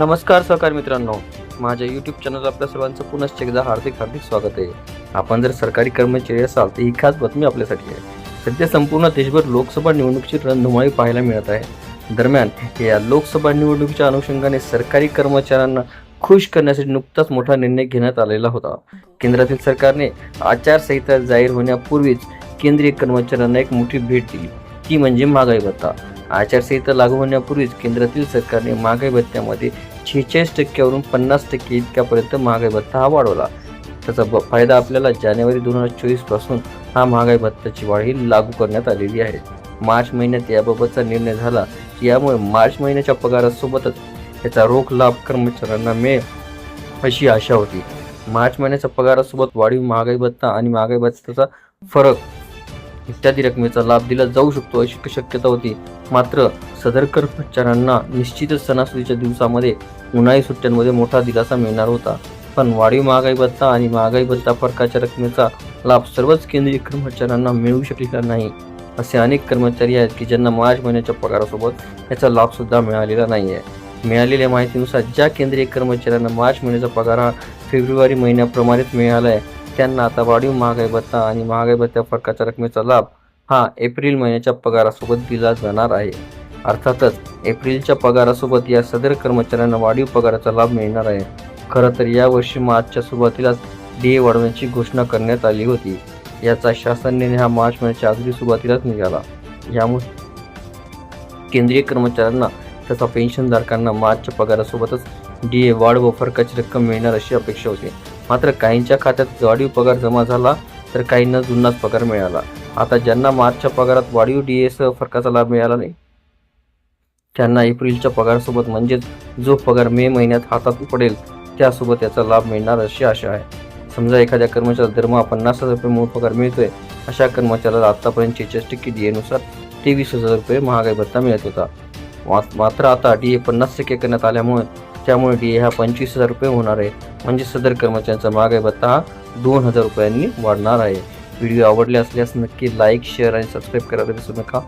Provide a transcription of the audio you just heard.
नमस्कार सहकार मित्रांनो. माझ्या यूट्यूब चॅनल आपल्या सर्वांचं पुनश्च एकदा हार्दिक हार्दिक स्वागत आहे. आपण जर सरकारी कर्मचारी असाल तर ही खास बातमी आपल्यासाठी आहे. सध्या संपूर्ण देशभर लोकसभा निवडणुकीची रणधुमाळी पाहायला मिळत आहे. दरम्यान या लोकसभा निवडणुकीच्या अनुषंगाने सरकारी कर्मचाऱ्यांना खुश करण्यासाठी नुकताच मोठा निर्णय घेण्यात आलेला होता. केंद्रातील सरकारने आचारसंहिता जाहीर होण्यापूर्वीच केंद्रीय कर्मचाऱ्यांना एक मोठी भेट दिली. ती म्हणजे महागाई भत्ता. आचारसंहिता लागू होण्यापूर्वीच केंद्रातील सरकारने महागाई भत्त्यामध्ये शेहेचाळीस टक्क्यावरून पन्नास टक्के इतक्यापर्यंत महागाई भत्ता हा वाढवला. त्याचा ब- फायदा आपल्याला जानेवारी दोन हजार चोवीसपासून हा महागाई भत्त्याची वाढ ही लागू करण्यात आलेली आहे. मार्च महिन्यात याबाबतचा निर्णय झाला. यामुळे मार्च महिन्याच्या पगारासोबतच याचा रोख लाभ कर्मचाऱ्यांना मिळेल अशी आशा होती. मार्च महिन्याच्या पगारासोबत वाढीव महागाई भत्ता आणि महागाई भत्त्याचा फरक इत्यादी रकमेचा लाभ दिला जाऊ शकतो अशी शक्यता होती. मात्र सदर कर्मचाऱ्यांना निश्चितच सणासुदीच्या दिवसामध्ये उन्हाळी सुट्ट्यांमध्ये मोठा दिलासा मिळणार होता. पण वाढीव महागाई भत्ता आणि महागाई भत्ता फरकाच्या रकमेचा लाभ सर्वच केंद्रीय कर्मचाऱ्यांना मिळू शकलेला नाही असे अनेक कर्मचारी आहेत की ज्यांना मार्च महिन्याच्या पगारासोबत याचा लाभ सुद्धा मिळालेला नाही आहे मिळालेल्या माहितीनुसार ज्या केंद्रीय कर्मचाऱ्यांना मार्च महिन्याचा पगार हा फेब्रुवारी महिन्याप्रमाणेच मिळाला आहे त्यांना आता वाढीव महागाई भत्ता आणि महागाई भत्त्या फरकाच्या रकमेचा लाभ हा एप्रिल महिन्याच्या पगारासोबत दिला जाणार आहे. अर्थातच एप्रिलच्या पगारासोबत या सदर कर्मचाऱ्यांना वाढीव पगाराचा लाभ मिळणार आहे. खरं तर यावर्षी मार्चच्या सुरुवातीलाच डी ए वाढवण्याची घोषणा करण्यात आली होती. याचा शासन निर्णय हा मार्च महिन्याच्या अगदी सुरुवातीलाच निघाला. यामुळे केंद्रीय कर्मचाऱ्यांना तथा पेन्शनधारकांना मार्चच्या पगारासोबतच डी ए वाढ व फरकाची रक्कम मिळणार अशी अपेक्षा होती. मात्र काहींच्या खात्यात वाढीव पगार जमा झाला तर काहींना जुन्नाच पगार मिळाला. आता ज्यांना मार्चच्या पगारात वाढीव डी एसह फरकाचा लाभ मिळाला नाही त्यांना एप्रिलच्या पगारासोबत म्हणजेच जो पगार मे महिन्यात हातात पडेल त्यासोबत याचा लाभ मिळणार अशी आशा आहे. समजा एखाद्या कर्मचाऱ्याला दरमहा पन्नास हजार रुपये मूळ पगार मिळतोय अशा कर्मचाऱ्याला आतापर्यंत शेहेचाळीस टक्के डी एनुसार तेवीस हजार रुपये महागाई भत्ता मिळत होता. मा- मात्र आता डी ए पन्नास टक्के करण्यात आल्यामुळे त्यामुळे डी ए हा पंचवीस हजार रुपये होणार आहे. म्हणजे सदर कर्मचाऱ्यांचा महागाई भत्ता हा दोन हजार रुपयांनी वाढणार आहे. व्हिडिओ आवडले असल्यास नक्की लाईक शेअर आणि सबस्क्राईब करायला विसरू नका.